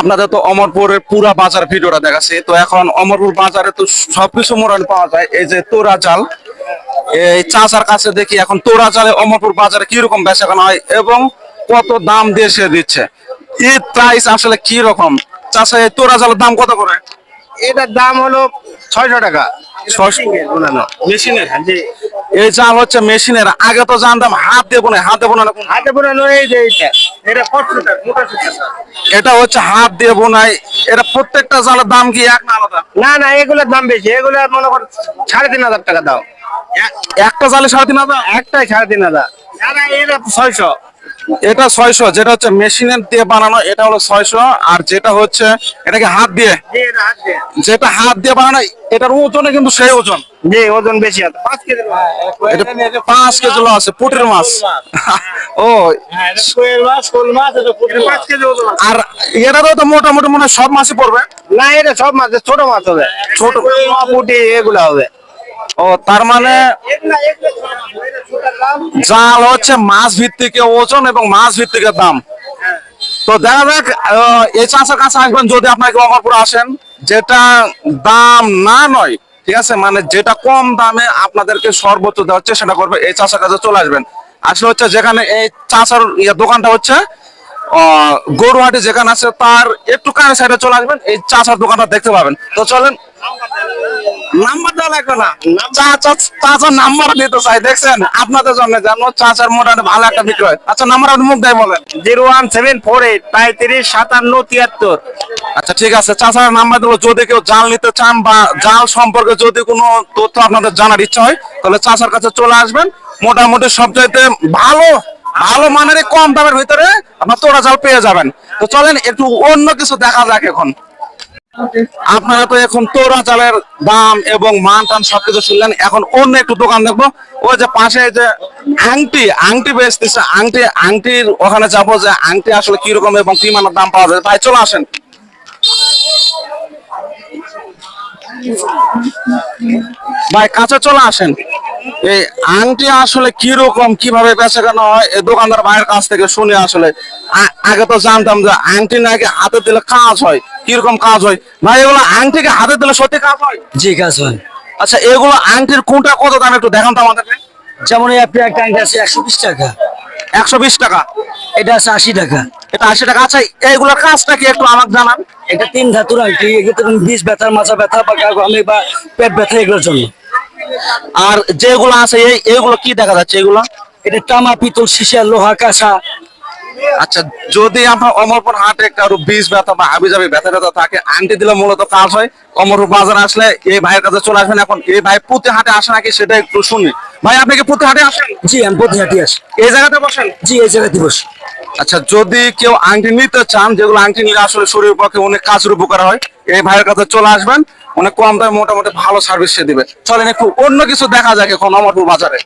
আপনাদের তো অমরপুরের পুরা বাজার ভিডিওটা দেখাচ্ছি। তো এখন অমরপুর বাজারে তো সবকিছু মোরাল পাওয়া যায় এই যে তোরা জাল। এই চাচার কাছে দেখি এখন তোরা জালে অমরপুর বাজারে কীরকম বেচা কেনা হয় এবং কত দাম দিয়ে সে দিচ্ছে। এর প্রাইস আসলে কি রকম চাষা এই তোরা জালের দাম কত করে? এটার দাম হলো ছয়শো টাকা। বানানো। মেশিনের? এই জাল হচ্ছে মেশিনের। আগে তো জানতাম হাত দেবো না হাত দেবো না হাতে বানানো এই যে এইটা। এটা হচ্ছে হাত দিয়ে বোনাই। এটা প্রত্যেকটা জালের দাম কি এক না আলাদা? না না এগুলোর দাম বেশি। এগুলো মনে কর সাড়ে তিন হাজার টাকা দাও। একটা জালে সাড়ে তিন হাজার? একটাই সাড়ে তিন হাজার। ছয়শো। এটা ছয়শো যেটা হচ্ছে মেশিনের দিয়ে বানানো এটা হলো ছয়শো আর যেটা হচ্ছে এটাকে হাত দিয়ে। যেটা হাত দিয়ে বানানো এটার ওজনে কিন্তু সেই ওজন। জি ওজন বেশি আছে পাঁচ কেজি এটা পাঁচ কেজি আছে পুটির মাছ। ও পাঁচ কেজি ওজন আছে। আর এটারও তো মোটামুটি মনে হয় সব মাছই পড়বে? না এটা সব মাছ ছোট মাছ হবে। ছোট। পুটি এগুলো হবে। ও, তার মানে জাল হচ্ছে মাছ ভিত্তিক ওজন এবং মাছ ভিত্তিক দাম। তো দেখা যাক এই চাষের কাছে আসবেন যদি আপনাকে অমরপুর আসেন, যেটা দাম না নয়, ঠিক আছে মানে যেটা কম দামে আপনাদেরকে সর্বোচ্চ দেওয়ার চেষ্টা করবে, এই চাষের কাছে চলে আসবেন। আসলে হচ্ছে যেখানে এই চাষার ইয়ে দোকানটা হচ্ছে গরুহাটি যেখানে আছে, তার একটু কানে সাইডে চলে আসবেন, এই চাষার দোকানটা দেখতে পাবেন। তো চলেন। নাম্বার দেওয়া লাগবে না। চাচা চাচার নাম্বার দিতে চাই দেখছেন? আপনাদের জন্য জানো চাচার মোটামুটি ভালো একটা বিক্রয়। আচ্ছা নাম্বার আপনি মুখ দেয় বলেন। Zero one seven four eight পঁয়ত্রিশ সাতান্ন তিয়াত্তর। আচ্ছা ঠিক আছে। চাচার নাম্বার দেবো যদি কেউ জাল নিতে চান বা জাল সম্পর্কে যদি কোনো তথ্য আপনাদের জানার ইচ্ছা হয় তাহলে চাচার কাছে চলে আসবেন। মোটামুটি সবচাইতে ভালো ভালো মানের কম দামের ভিতরে আপনার তোরা জাল পেয়ে যাবেন। তো চলেন একটু অন্য কিছু দেখা যাক এখন। আপনারা তো এখন তোরা চালের দাম এবং মান টান সবকিছু শুনলেন, এখন অন্য একটু দোকান দেখব। ওই যে পাশে যে আংটি আংটি বেচতেছে আংটি, আংটির ওখানে যাব যে আংটি আসলে কীরকম এবং কি মানের দাম পাওয়া যায়। ভাই, চলে আসেন। ভাই, কাছে চলে আসেন। এই আংটি আসলে কীরকম কীভাবে বেচা কেনা হয় এই দোকানদার ভাইয়ের কাছ থেকে শুনে আসলে আগে তো জানতাম যে আংটি নাকি হাতে দিলে কাজ হয় কীরকম কাজ হয়। ভাই এগুলো আংটিকে হাতে দিলে সত্যি কাজ হয়? জি কাজ হয়। আচ্ছা এগুলো আংটির কোনটা কত দাম একটু দেখান তো আমাদেরকে। যেমন এই আপনি একটা আংটি আছে একশো বিশ টাকা। একশো বিশ টাকা। এটা আছে আশি টাকা। এটা আশি টাকা। আচ্ছা এইগুলোর কাজটা কি একটু আমাকে জানান। এটা তিন ধাতুর আংটি এগুলো বিষ ব্যথা মাথা ব্যথা বা আমি বা পেট ব্যথা এগুলোর জন্য। আর যেগুলো আছে এই এইগুলো কি দেখা যাচ্ছে? এগুলো? এটা তামা পিতল সীসা লোহা কাঁসা। আচ্ছা যদি আপনার অমরপুর হাটে কারও বীজ ব্যথা বা হাবি যাবি ব্যথা ব্যথা থাকে আংটি দিলে মূলত কাজ হয়। অমরপুর বাজার আসলে এই ভাইয়ের কাছে চলে আসবেন এখন। এই ভাই প্রতি হাটে আসে নাকি সেটা একটু শুনি। ভাই আপনি কি প্রতি হাটে আসেন? জি আমি প্রতিহাটি আসি। এই জায়গাতে বসেন? জি এই জায়গাতে বসি। আচ্ছা যদি কেউ আংটি নিতে চান যেগুলো আংটি নিলে আসলে শরীরের পক্ষে অনেক কাজের উপকার হয় এই ভাইয়ের কাছে চলে আসবেন। অনেক কম দামে মোটামুটি ভালো সার্ভিস সে দিবে। চলেন একটু অন্য কিছু দেখা যাক এখন অমরপুর বাজারে।